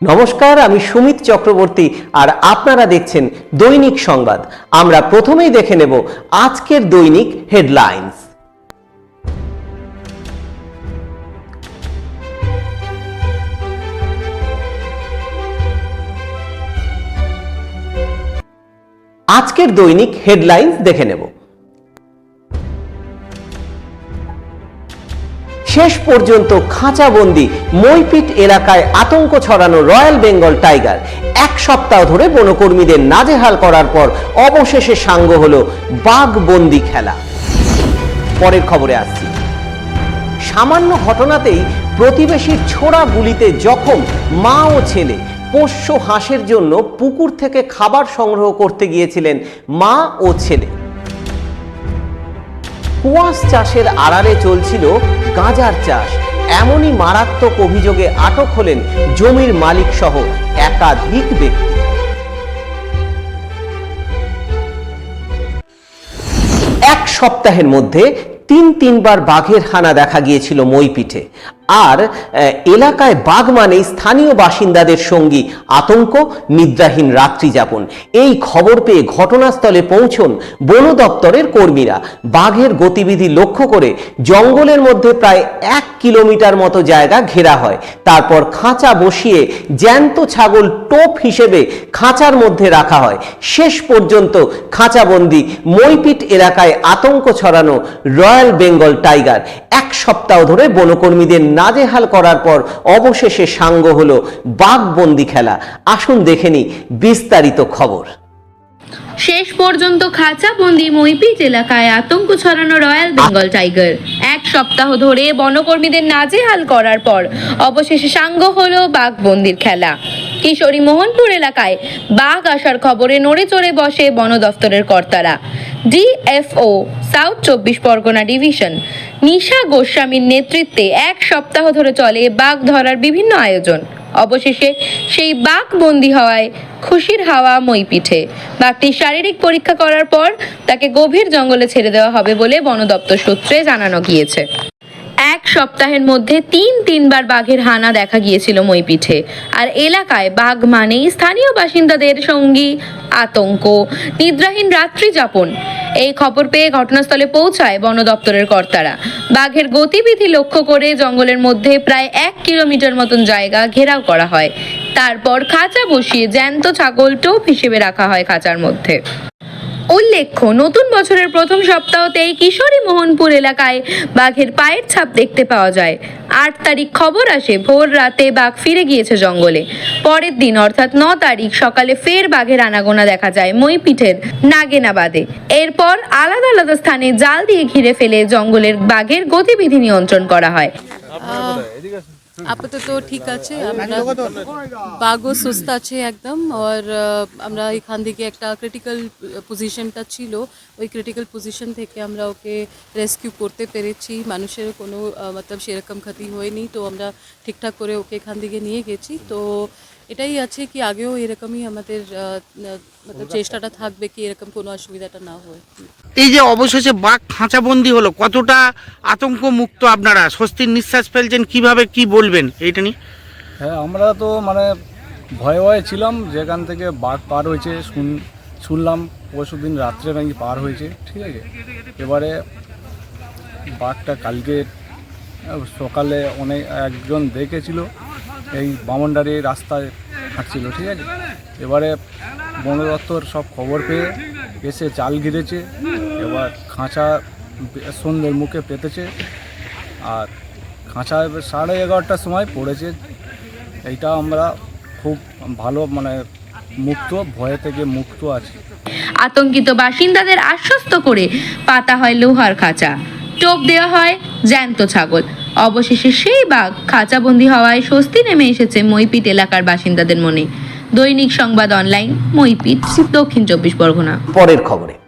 নমস্কার, আমি সুমিত চক্রবর্তী আর আপনারা দেখছেন দৈনিক সংবাদ। আমরা প্রথমেই দেখে নেব আজকের দৈনিক হেডলাইন্স। আজকের দৈনিক হেডলাইন্স দেখে নেব। শেষ পর্যন্ত খাঁচাবন্দি মইপিট এলাকায় আতঙ্ক ছড়ানো রয়্যাল বেঙ্গল টাইগার। এক সপ্তাহ ধরে বনকর্মীদের নাজেহাল করার পর অবশেষে সাঙ্গ হলো বাঘবন্দি খেলা। পরের খবরে আসছি। সামান্য ঘটনাতেই প্রতিবেশীর ছোড়া গুলিতে জখম মা ও ছেলে। পোষ্য হাঁসের জন্য পুকুর থেকে খাবার সংগ্রহ করতে গিয়েছিলেন মা ও ছেলে। কুয়াশ চাষের আড়ালে চলছিল গাঁজার চাষ। এমনই মারাত্মক অভিযোগে আটক হলেন জমির মালিক সহ একাধিক ব্যক্তি। এক সপ্তাহের মধ্যে তিন তিনবার বাঘের হানা দেখা গিয়েছিল মইপিঠে। আর এলাকায় বাঘ মানেই স্থানীয় বাসিন্দাদের সঙ্গী, আতঙ্ক, নিদ্রাহীন রাত্রি যাপন। এই খবর পেয়ে ঘটনাস্থলে পৌঁছন বন দপ্তরের কর্মীরা। বাঘের গতিবিধি লক্ষ্য করে জঙ্গলের মধ্যে প্রায় এক কিলোমিটার মতো জায়গা ঘেরা হয়। তারপর খাঁচা বসিয়ে জ্যান্ত ছাগল টোপ হিসেবে খাঁচার মধ্যে রাখা হয়। শেষ পর্যন্ত খাঁচাবন্দি মইপিট এলাকায় আতঙ্ক ছড়ানো রয়্যাল বেঙ্গল টাইগার। এক সপ্তাহ ধরে বনকর্মীদের নাজেহাল করার পর অবশেষে সাঙ্গ হলো বাঘবন্দি খেলা। আসুন দেখেনি বিস্তারিত খবর। শেষ পর্যন্ত খাঁচাবন্দি মইপিট এলাকায় আতঙ্ক ছড়ানো রয়্যাল বেঙ্গল টাইগার। এক সপ্তাহ ধরে বনকর্মীদের নাজেহাল করার পর অবশেষে সাঙ্গ হলো বাঘবন্দির খেলা। কিশোরী মোহনপুর এলাকায় বাঘ আসার খবরে নড়ে চড়ে বসে বন দফতরের কর্তারা। ডিএফও, সাউথ চব্বিশ পরগনা ডিভিশন, নিশা গোস্বামীর নেতৃত্বে এক সপ্তাহ ধরে চলে বাঘ ধরার বিভিন্ন আয়োজন। অবশেষে সেই বাঘ বন্দি হওয়ায় খুশির হাওয়া মই পিঠে বাঘটি শারীরিক পরীক্ষা করার পর তাকে গভীর জঙ্গলে ছেড়ে দেওয়া হবে বলে বন দপ্তর সূত্রে জানানো গিয়েছে। এক সপ্তাহের মধ্যে তিন তিনবার বাঘের হানা দেখা গিয়েছিল মইপিঠে। আর এলাকায় বাঘ মানেই স্থানীয় বাসিন্দাদের সঙ্গী আতঙ্ক। নিদ্রাহীন রাত্রি যাপন। এই খবর পেয়ে ঘটনাস্থলে পৌঁছায় বন দপ্তরের কর্তারা। বাঘের গতিবিধি লক্ষ্য করে জঙ্গলের মধ্যে প্রায় এক কিলোমিটার মতন জায়গা ঘেরাও করা হয়। তারপর খাঁচা বসিয়ে জ্যান্ত ছাগল টোপ হিসেবে রাখা হয় খাঁচার মধ্যে। উল্লেখ্য, নতুন বছরের প্রথম সপ্তাহতেই কিশোরী মোহনপুর এলাকায় বাঘের পায়ের ছাপ দেখতে পাওয়া যায়। আট তারিখ খবর আসে, ভোর রাতে বাঘ ফিরে গিয়েছে জঙ্গলে। পরের দিন, অর্থাৎ ন তারিখ সকালে ফের বাঘের আনাগোনা দেখা যায় মইপিঠের নাগেনাবাদে। এরপর আলাদা আলাদা স্থানে জাল দিয়ে ঘিরে ফেলে জঙ্গলের বাঘের গতিবিধি নিয়ন্ত্রণ করা হয়। আপাতত ঠিক আছে আমরা বাঘও সুস্থ আছে একদম আর আমরা এখান থেকে একটা ক্রিটিক্যাল পজিশনটা ছিল। ওই ক্রিটিক্যাল পজিশন থেকে আমরা ওকে রেস্কিউ করতে পেরেছি। মানুষের কোনো মতলব সেরকম ক্ষতি হয়নি তো আমরা ঠিকঠাক করে ওকে এখান থেকে নিয়ে গেছি। তো এটাই আছে কি আগেও এরকমই আমাদের চেষ্টাটা থাকবে কি এরকম কোনো অসুবিধাটা না হয়। এই যে অবশেষে বাঘ খাঁচাবন্দি হলো কতটা আতঙ্ক মুক্ত আপনারা? স্বস্তির নিঃশ্বাস ফেলছেন কীভাবে কি বলবেন এইটা নিয়ে? হ্যাঁ আমরা তো মানে ভয়ে ভয়ে ছিলাম যেখান থেকে বাঘ পার হয়েছে শুন শুনলাম পরশু দিন রাত্রে নাকি পার হয়েছে ঠিক আছে? এবারে বাঘটা কালকে সকালে অনেক একজন দেখেছিল এই বামনডারি রাস্তায় হাঁটছিল, ঠিক আছে? এবারে বন দপ্তর সব খবর পেয়ে এসে জাল ঘিরেছে এবার খাঁচা সন্ধ্যের মুখে পেতেছে, আর খাঁচা সাড়ে এগারোটার সময় পড়েছে। এইটা আমরা খুব ভালো মানে মুক্ত, ভয় থেকে মুক্ত আছি। আতঙ্কিত বাসিন্দাদের আশ্বস্ত করে পাতা হয় লোহার খাঁচা। টোপ দেওয়া হয় জ্যান্ত ছাগল। অবশেষে সেই বাঘ খাঁচাবন্দি হওয়ায় স্বস্তি নেমে এসেছে মইপিট এলাকার বাসিন্দাদের মনে। দৈনিক সংবাদ অনলাইন মইপিট দক্ষিণ চব্বিশ পরগনা। পরের খবরে।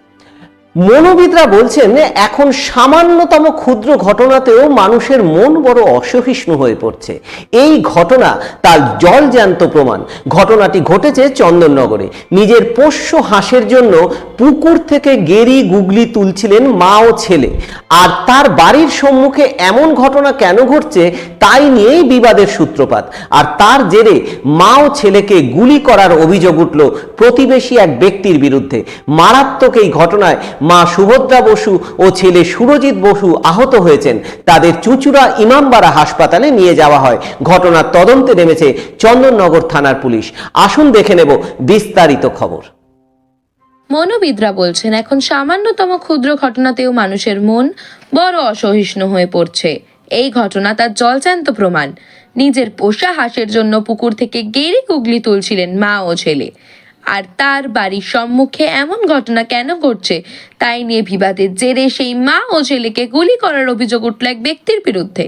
মনোবিদরা বলছেন, এখন সামান্যতম ক্ষুদ্র ঘটনাতেও মানুষের মন বড় অসহিষ্ণু হয়ে পড়ছে। এই ঘটনা তার জলজ্যান্ত প্রমাণ। ঘটনাটি ঘটেছে চন্দননগরে। নিজের পোষ্য হাঁসের জন্য পুকুর থেকে গেরি গুগলি তুলছিলেন মা ও ছেলে। আর তার বাড়ির সম্মুখে এমন ঘটনা কেন ঘটছে, তাই নিয়েই বিবাদের সূত্রপাত। আর তার জেরে মা ও ছেলেকে গুলি করার অভিযোগ উঠল প্রতিবেশী এক ব্যক্তির বিরুদ্ধে। মারাত্মক এই ঘটনায় মা সুভদ্রা বসু ও ছেলে সুরজিৎ বসু আহত হয়েছেন। তাদের চুঁচুড়া ইমামবাড়া হাসপাতালে নিয়ে যাওয়া হয়। ঘটনার তদন্তে নেমেছে চন্দননগর থানার পুলিশ। আসুন দেখে নেব বিস্তারিত খবর। মনোবিদরা বলছেন, এখন সামান্যতম ক্ষুদ্র ঘটনাতেও মানুষের মন বড় অসহিষ্ণু হয়ে পড়ছে। এই ঘটনা তার জলজ্যান্ত প্রমাণ। নিজের পোষা হাঁসের জন্য পুকুর থেকে গেরি গুগলি তুলছিলেন মা ও ছেলে। আর তার বাড়ির সম্মুখে এমন ঘটনা কেন ঘটছে, তাই নিয়ে বিবাদের জেরে সেই মা ও ছেলেকে গুলি করার অভিযোগ উঠল এক ব্যক্তির বিরুদ্ধে।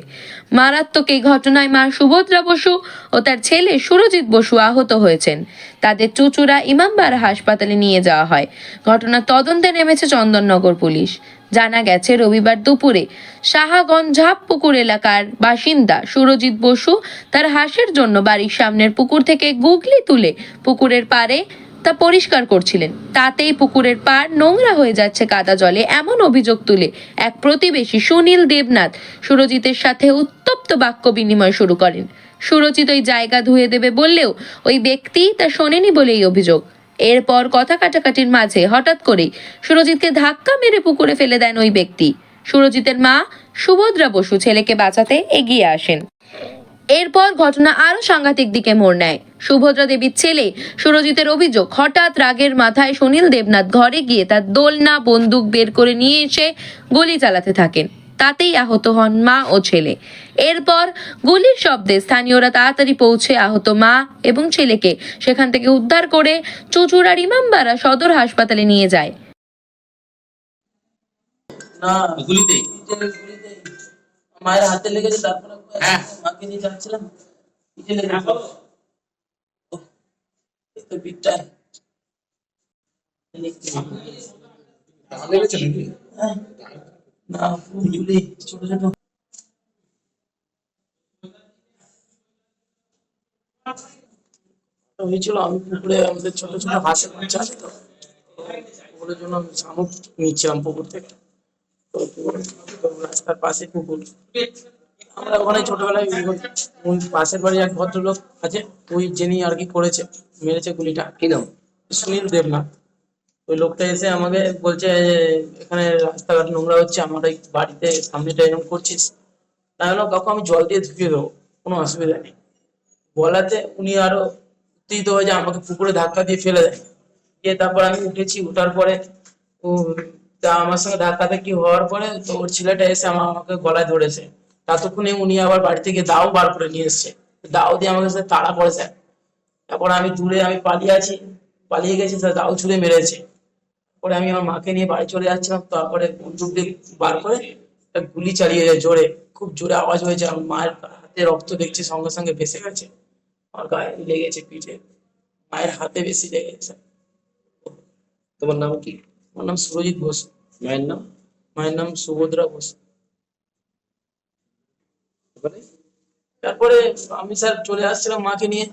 মারাত্মক এই ঘটনায় মা সুভদ্রা বসু ও তার ছেলে সুরজিৎ বসু আহত হয়েছেন। তাদের চুচুড়া ইমামবাড়া হাসপাতালে নিয়ে যাওয়া হয়। ঘটনা তদন্তে নেমেছে চন্দননগর পুলিশ। জানা গেছে, রবিবার দুপুরে সাহাগঞ্জ ঝাপপুকুর এলাকার বাসিন্দা সুরজিৎ বসু তার হাঁসের জন্য বাড়ির সামনের পুকুর থেকে গুগলি তুলে পুকুরের পাড়ে তা পরিষ্কার করছিলেন। তাতেই পুকুরের পাড় নোংরা হয়ে যাচ্ছে কাদা জলে, এমন অভিযোগ তুলে এক প্রতিবেশী সুনীল দেবনাথ সুরজিতের সাথে উত্তপ্ত বাক্য বিনিময় শুরু করেন। সুরজিৎ ওই জায়গা ধুয়ে দেবে বললেও ওই ব্যক্তি তা শোনেনি বলেই অভিযোগ। এরপর কথা কাটাকাটির মাঝে হঠাৎ করেই সুরজিৎকে ধাক্কা মেরে পুকুরে ফেলে দেন ওই ব্যক্তি। সুরজিতের মা সুভদ্রা বসু ছেলেকে বাঁচাতে এগিয়ে আসেন। এরপর ঘটনা আরও সাংঘাতিক দিকে মোড় নেয়। সুভদ্রা দেবীর ছেলে সুরজিতের অভিযোগ, হঠাৎ রাগের মাথায় সুনীল দেবনাথ ঘরে গিয়ে তার দোলনা, বন্দুক বের করে নিয়ে এসে গুলি চালাতে থাকেন। তাতেই আহত হন মা ও ছেলে। এরপর গুলির শব্দে স্থানীয়রা তাড়াতাড়ি পৌঁছে আহত মা এবং ছেলেকে সেখান থেকে উদ্ধার করে চুচুড়ার ইমামবাড়া সদর হাসপাতালে নিয়ে যায়। মায়ের হাতে লেগেছে, তারপরে হ্যাঁ। মাকে নিয়ে যাচ্ছিলাম। তো পিঠটায় হ্যাঁ। না গুলি ছোট ছোট। হয়েছিল আমি পুকুরে আমাদের ছোট ছোট হাঁসের বাচ্চা আছে তো পুকুরের জন্য আমি শামুক নিচ্ছিলাম পুকুর থেকে। তো পুকুর- তো রাস্তার পাশে পুকুর। আমরা ওখানে ছোটবেলায় ওই ওই পাশের বাড়ি এক ভদ্রলোক আছে ওই যিনি আর কি করেছে মেরেছে গুলিটা। কি নাম? সুনীল দেবনাথ। ওই লোকটা এসে আমাকে বলছে যে এখানে রাস্তাঘাট নোংরা হচ্ছে আমার এই বাড়িতে সামনেটা এরকম করছিস তাহলে কাকু আমি জল দিয়ে ধুয়ে দেবো কোনো অসুবিধা নেই। বলাতে উনি আরও উত্তেজিত হয়ে যায় আমাকে পুকুরে ধাক্কা দিয়ে ফেলে দেয়। দিয়ে তারপর আমি উঠেছি উঠার পরে ও তা আমার সঙ্গে ধাক্কাতে কি হওয়ার পরে তো ওর ছেলেটা এসে আমার আমাকে গলায় ধরেছে। ততক্ষণে উনি আবার বাড়ি থেকে দাও বার করে নিয়ে এসছে। দাও দিয়ে আমাকে সে তাড়া পড়েছে তারপর আমি দূরে আমি পালিয়ে আছি। পালিয়ে গেছি স্যার দাও ছুঁড়ে মেরেছে। পরে আমি আমার মাকে নিয়ে বাড়ি চলে যাচ্ছিলাম। তারপরে বন্দুক দিয়ে বার করে গুলি চালিয়ে যায় জোরে। খুব জোরে আওয়াজ হয়েছে। আমার মায়ের হাতে রক্ত দেখছি, সঙ্গে সঙ্গে ভেসে গেছে। আমার গায়ে লেগেছে পিঠে। মায়ের হাতে বেশি লেগেছে তোমার নাম কি? আমার নাম সুরজিৎ ঘোষ। মায়ের নাম? মায়ের নাম সুভদ্রা ঘোষ। তারপরে তারপরে আমি স্যার চলে আসছিলাম মাকে নিয়ে।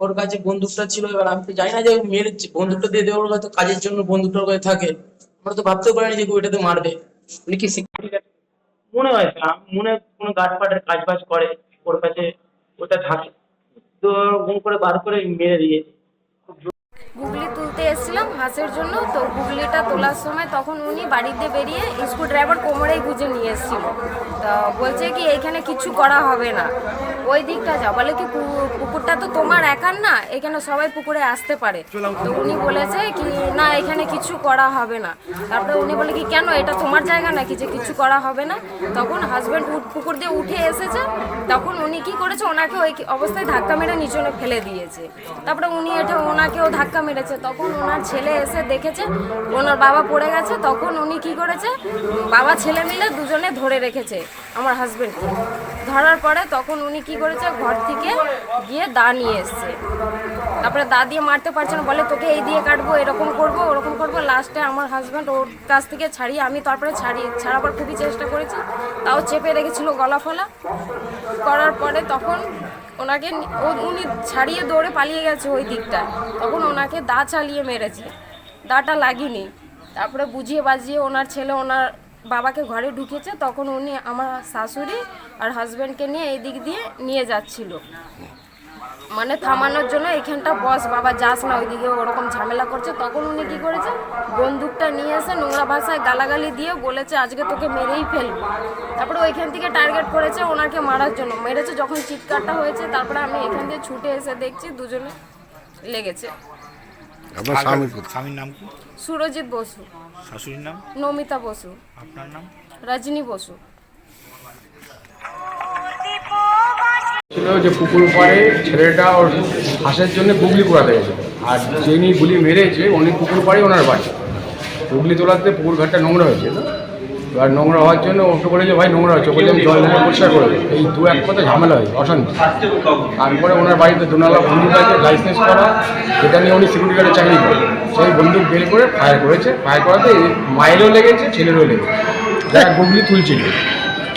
ওর কাছে বন্দুকটা ছিল এবার আমি তো জানি না যে মেয়ের বন্দুকটা দিয়ে দেওয়ার হয়তো কাজের জন্য বন্দুকটা ওর কাছে থাকে। আমরা তো ভাবতেও পারিনি যে ওইটাতে মারবে। উনি কি মনে হয় মনে কোনো গাছ ফাটের কাজ বাজ করে ওর কাছে ওটা থাকে। তো গুম করে বার করে মেরে দিয়েছে গুগলি তুলতে এসেছিলাম হাঁসের জন্য তো গুগলিটা তোলার সময় তখন উনি বাড়িতে বেরিয়ে স্ক্রু ড্রাইভার কোমরেই গুজে নিয়ে এসেছিল। তো বলছে কি এইখানে কিছু করা হবে না। ওই দিকটা যাও। বলে কি পুকুরটা তো তোমার একার না, এখানে সবাই পুকুরে আসতে পারে। তো উনি বলেছে কি, না, এখানে কিছু করা হবে না। তারপরে উনি বলে কি, কেন? এটা তোমার জায়গা নাকি যে কিছু করা হবে না? তখন হাজব্যান্ড পুকুর দিয়ে উঠে এসেছে। তখন উনি কি করেছে, ওনাকে ওই অবস্থায় ধাক্কা মেরে নিচনে ফেলে দিয়েছে। তারপরে উনি এটা ওনাকেও ধাক্কা মেরেছে। তখন ওনার ছেলে এসে দেখেছে, ওনার বাবা পড়ে গেছে। তখন উনি কি করেছে, বাবা ছেলে মিলে দুজনে ধরে রেখেছে। আমার হাজবেন্ডকে ধরার পরে তখন উনি কি করেছে, ঘর থেকে গিয়ে দা নিয়ে এসছে। তারপরে দা দিয়ে মারতে পারছে না, বলে তোকে এই দিয়ে কাটবো, এরকম করব, ওরকম করব। লাস্টে আমার হাজব্যান্ড ওর কাছ থেকে ছাড়িয়ে, আমি তারপরে ছাড়িয়ে ছাড়াবার খুবই চেষ্টা করেছি। তাও চেপে রেখেছিল গলা ফলা। করার পরে তখন ওনাকে উনি ছাড়িয়ে দৌড়ে পালিয়ে গেছে ওই দিকটা তখন ওনাকে দা চালিয়ে মেরেছে। দাটা লাগেনি। তারপরে বুঝিয়ে বাজিয়ে ওনার ছেলে, ওনার বাবাকে ঘরে ঢুকেছে, তখন উনি আমার শাশুড়ি আর হাজব্যান্ডকে নিয়ে এই দিক দিয়ে নিয়ে যাচ্ছিল। মানে থামানোর জন্য এখানটা বস বাবা যাস না, ওইদিকে ওরকম ঝামেলা করছে। তখন উনি কি করেছে, বন্দুকটা নিয়ে এসে নোংরা ভাষায় গালাগালি দিয়ে বলেছে, আজকে তোকে মেরেই ফেলব। তারপরে ওইখান থেকে টার্গেট করেছে ওনাকে মারার জন্য। মেরেছে যখন চিৎকারটা হয়েছে, তারপরে আমি এখান থেকে ছুটে এসে দেখছি দুজনে লেগেছে। আপনার স্বামী স্বামীর নাম কি? সুরজিৎ বসু। শাশুড়ির নাম? নমিতা বসু। আপনার নাম? রজনী বসু। ছিল যে পুকুর পাড়ে ছেলেটা ওর হাঁসের জন্য গুগলি পোড়াতে গেছে। আর যিনি গুলি মেরেছে উনি পুকুর পাড়ে ওনার বাড়ি। গুগলি তোলাতে পুকুর ঘাটটা নোংরা হয়েছে। তো এবার নোংরা হওয়ার জন্য ওটো করে যে ভাই নোংরা হচ্ছে বলে আমি জল ঢেলে পরিষ্কার করে এই দু এক কথা ঝামেলা হয় অশান্তি। তারপরে ওনার বাড়িতে দুনালা বন্দুক আছে লাইসেন্স করা যেটা নিয়ে উনি সিকিউরিটি গার্ডে চাকরি করেন সেই বন্দুক বের করে ফায়ার করেছে। ফায়ার করাতে মায়েরও লেগেছে ছেলেরও লেগেছে। যারা গুগলি তুলছিল।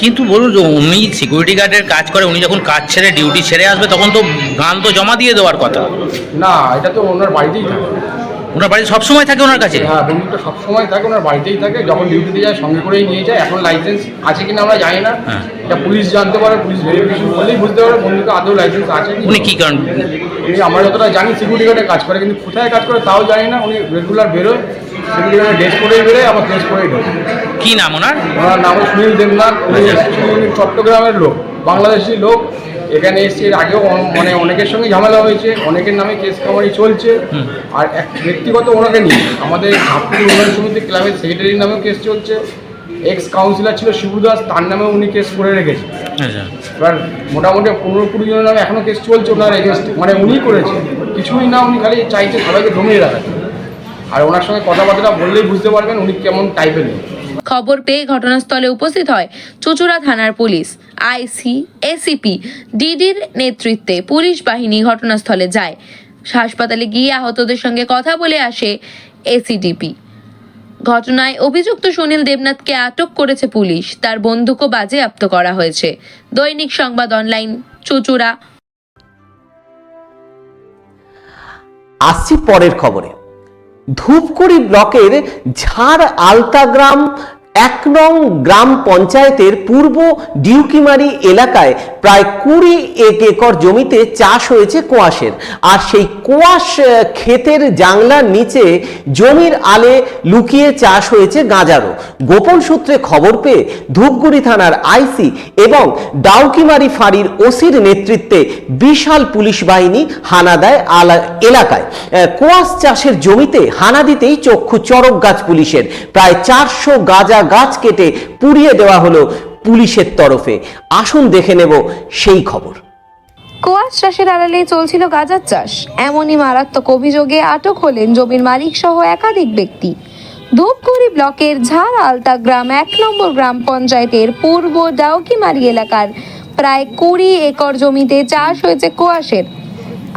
কিন্তু বলুন যে উনি সিকিউরিটি গার্ডের কাজ করে উনি যখন কাজ ছেড়ে ডিউটি ছেড়ে আসবে তখন তো গান তো জমা দিয়ে দেওয়ার কথা। না এটা তো ওনার বাড়িতেই থাকে। ওনার বাড়ি সবসময় থাকে ওনার কাছে? হ্যাঁ বন্দুকটা সবসময় থাকে ওনার বাড়িতেই থাকে যখন ডিউটিতে যায় সঙ্গে করেই নিয়ে যায় এখন লাইসেন্স আছে কিনা আমরা জানি না। হ্যাঁ। এটা পুলিশ জানতে পারে পুলিশ ভেরিফিকেশন করলেই বুঝতে পারে বন্দুকে আদৌ লাইসেন্স আছে উনি কি কারণ উনি আমরা যতটা জানি সিকিউরিটি গার্ডে কাজ করে কিন্তু কোথায় কাজ করে তাও জানি না উনি রেগুলার বেরোয় সিকিউরিটি গার্ডে ড্রেস পরেই বেরোয় আবার ড্রেস পরেই ঢোকে। কি নাম ওনার? ওনার নাম সুনীল দেবনাথ উনি উনি চট্টগ্রামের লোক বাংলাদেশি লোক। এখানে এসে এর আগেও মানে অনেকের সঙ্গে ঝামেলা হয়েছে অনেকের নামে কেস কামারি চলছে। আর এক ব্যক্তিগত ওনাকে নিয়ে আমাদের ঝাঁপুর উন্নয়ন সমিতি ক্লাবের সেক্রেটারির নামেও কেস চলছে। এক্স কাউন্সিলর ছিল শিবু দাস তার নামেও উনি কেস করে রেখেছে। আচ্ছা। এবার মোটামুটি পনেরো কুড়ি জনের নামে এখনও কেস চলছে ওনার এগেনস্ট মানে উনিই করেছে। কিছুই না উনি খালি চাইছে সবাইকে দমিয়ে রাখাতে আর ওনার সঙ্গে কথাবার্তা বললেই বুঝতে পারবেন উনি কেমন টাইপের লোক। খবর পেয়ে ঘটনাস্থলে উপস্থিত হয় চুচুড়া থানার পুলিশ, আইসি এসিপি ডিডির নেতৃত্বে পুলিশ বাহিনী ঘটনাস্থলে যায়। হাসপাতালে গিয়ে আহতদের সঙ্গে কথা বলে আসে এসিডিপি ঘটনায় অভিযুক্ত সুনীল দেবনাথকে আটক করেছে পুলিশ। তার বন্দুকও বাজেয়াপ্ত করা হয়েছে। দৈনিক সংবাদ অনলাইন, চুচুড়া। আসছি পরের খবরে। ধূপগুড়ি ব্লকের ঝাড় আলতা গ্রাম এক নং গ্রাম পঞ্চায়েতের পূর্ব ডিউকিমারি এলাকায় প্রায় কুড়ি এক একর জমিতে চাষ হয়েছে কোয়াশের। আর সেই কোয়াশ ক্ষেতের জাংলার নিচে জমির আলে লুকিয়ে চাষ হয়েছে গাঁজারও। গোপন সূত্রে খবর পেয়ে ধূপগুড়ি থানার আইসি এবং ডাউকিমারি ফাঁড়ির ওসির নেতৃত্বে বিশাল পুলিশ বাহিনী হানা দেয় আলা, এলাকায়। কোয়াশ চাষের জমিতে হানা দিতেই চক্ষু চরক গাছ পুলিশের। প্রায় চারশো গাঁজা গাছ কেটে পুড়িয়ে দেওয়া হলো পুলিশের তরফে। আসুন দেখে নেব সেই খবর। কোয়াশ চাষের আড়ালে চলছিল গাজার চাষ। এমনই মারাত্মক অভিযোগে আটক হলেন জমির মালিক সহ একাধিক ব্যক্তি। ধূপগুড়ি ব্লকের ঝাড় আলতা গ্রাম এক নম্বর গ্রাম পঞ্চায়েতের পূর্ব ডাউকিমারি এলাকার প্রায় কুড়ি একর জমিতে চাষ হয়েছে কোয়াশের।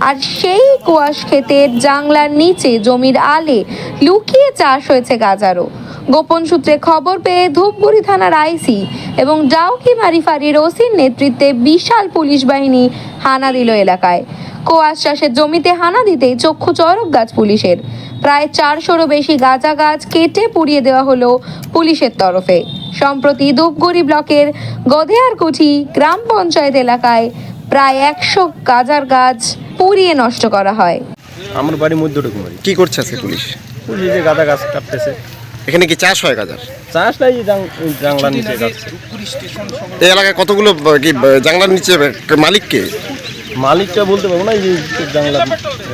আর সেই কোয়াশ ক্ষেতের জাংলার নিচে জমির আলে লুকিয়ে চাষ হয়েছে গাজারও। গোপন সূত্রে খবর পেয়ে ধূপগুড়ি থানার আইসি এবং ডাউকিমারি ফাঁড়ির ওসির নেতৃত্বে বিশাল পুলিশ বাহিনী হানা দিল এলাকায়। কোয়াশ চাষের জমিতে হানা দিতেই চক্ষু চরক গাছ পুলিশের। প্রায় চারশোরও বেশি গাঁজা গাছ কেটে পুড়িয়ে দেওয়া হলো পুলিশের তরফে। সম্প্রতি ধূপগুড়ি ব্লকের গধেয়ারকুঠি গ্রাম পঞ্চায়েত এলাকায় প্রায় একশো গাজার গাছ পুড়িয়ে নষ্ট করা হয়। আমার বাড়ি মধ্যটুকুমারি। কি করছে পুলিশ? পুলিশ যে গাঁদা গাছ কাটতেছে। এখানে কি চাষ হয় গাজার? চাষ নাই যে জাংলা নিচে এই এলাকায় কতগুলো কি জানলার নিচে মালিককে মালিকটা বলতে পারব না যে জাংলা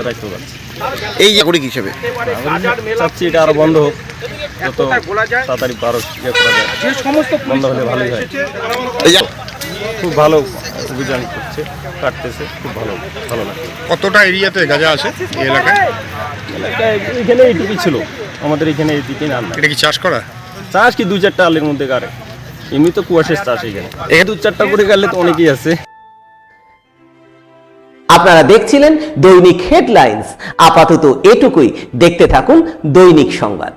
রাখতে পারছে। এই নাগরিক হিসেবে? চাচ্ছি এটা আরও বন্ধ হোক যত তাড়াতাড়ি পারো ইয়ে করা যায়। বন্ধ হলে ভালোই হয়। এই যে- খুব ভালো অভিযান করছে কাটতেছে খুব ভালো ভালো লাগে। কতটা এরিয়াতে গাজা আছে এই এলাকায় এখানে এইটুকুই ছিল। আমাদের এখানে এদিকে নাম এটা কি চাষ করা? চাষ কি দুই চারটা আলের মধ্যে কারে। এমনি তো কুয়াশের চাষ এখানে। এখানে দু চারটা করে গেলে তো অনেকেই আছে। আপনারা দেখছিলেন দৈনিক হেডলাইন্স। আপাতত এটুকুই। দেখতে থাকুন দৈনিক সংবাদ।